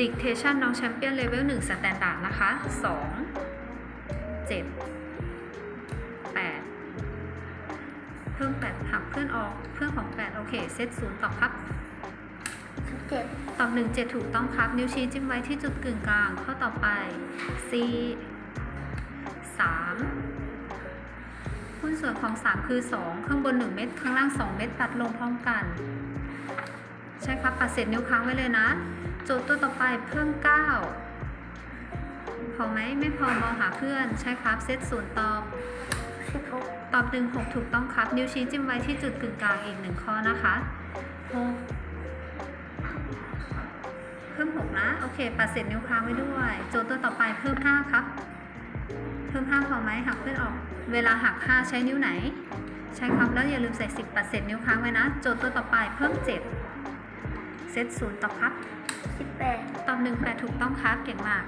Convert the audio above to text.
dictation น้องแชมเปี้ยนเลเวล1 standard นะคะ 2 7 8 เพิ่ม 8 หักเพื่อนออกเพื่อนของ 8 โอเค เซต0ตอบครับสิบเจ็ดตอบ 1 7 ถูกต้องครับ นิ้วชี้จิ้มไว้ที่จุดกึ่งกลาง ข้อต่อไป C 3หุ้นส่วนของ 3 คือ 2 ข้างบน 1 เม็ดข้างล่าง 2 เม็ดตัดลงพร้อมกัน ใช่ครับ ปัดเศษนิ้วค้างไว้เลยนะ โจทย์ตัวต่อไปเพิ่ม 9 พอไหมไม่พอมองหาเพื่อนใช่ครับเซตศูนย์ตอบ ตอบหนึ่งหกถูกต้องครับ นิ้วชี้จิ้มไว้ที่จุดกึ่งกลางอีกหนึ่งข้อนะคะหกเพิ่มหกนะ โอเคปัดเศษนิ้วค้างไว้ด้วย โจทย์ตัวต่อไปเพิ่มห้าครับ เพิ่มห้าพอไหมหักเพื่อนออก เวลาหักห้าใช้นิ้วไหน ใช่ครับแล้วอย่าลืมใส่สิบปัดเศษนิ้วค้างไว้นะ โจทย์ตัวต่อไปเพิ่มเจ็ด เซตศูนย์ตอบครับสิบแปดตอบหนึ่งแปดถูกต้องครับ เก่งมาก